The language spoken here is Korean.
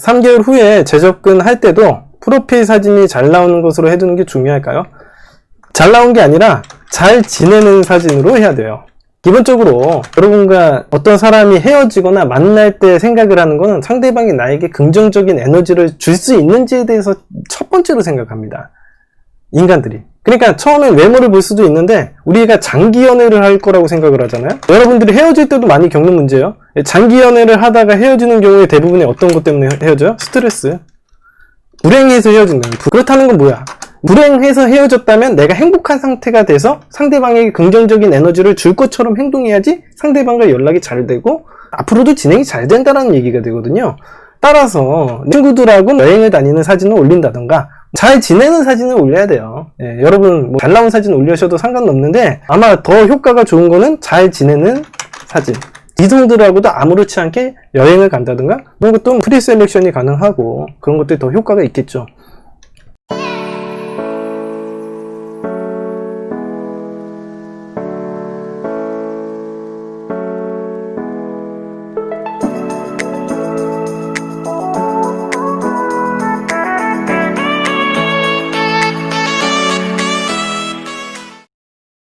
3개월 후에 재접근할 때도 프로필 사진이 잘 나오는 것으로 해두는 게 중요할까요? 잘 나온 게 아니라 잘 지내는 사진으로 해야 돼요. 기본적으로 여러분과 어떤 사람이 헤어지거나 만날 때 생각을 하는 거는 상대방이 나에게 긍정적인 에너지를 줄 수 있는지에 대해서 첫 번째로 생각합니다. 인간들이. 그러니까 처음엔 외모를 볼 수도 있는데 우리가 장기 연애를 할 거라고 생각을 하잖아요. 여러분들이 헤어질 때도 많이 겪는 문제예요. 장기 연애를 하다가 헤어지는 경우에 대부분이 어떤 것 때문에 헤어져요? 스트레스. 불행해서 헤어진 거예요. 그렇다는 건 뭐야? 불행해서 헤어졌다면 내가 행복한 상태가 돼서 상대방에게 긍정적인 에너지를 줄 것처럼 행동해야지 상대방과 연락이 잘 되고 앞으로도 진행이 잘 된다는 얘기가 되거든요. 따라서 친구들하고 여행을 다니는 사진을 올린다던가 잘 지내는 사진을 올려야 돼요. 예, 여러분 뭐 잘 나온 사진 올려셔도 상관없는데 아마 더 효과가 좋은 거는 잘 지내는 사진. 이성들하고도 아무렇지 않게 여행을 간다든가 그런 것도 프리 셀렉션이 가능하고 그런 것들이 더 효과가 있겠죠.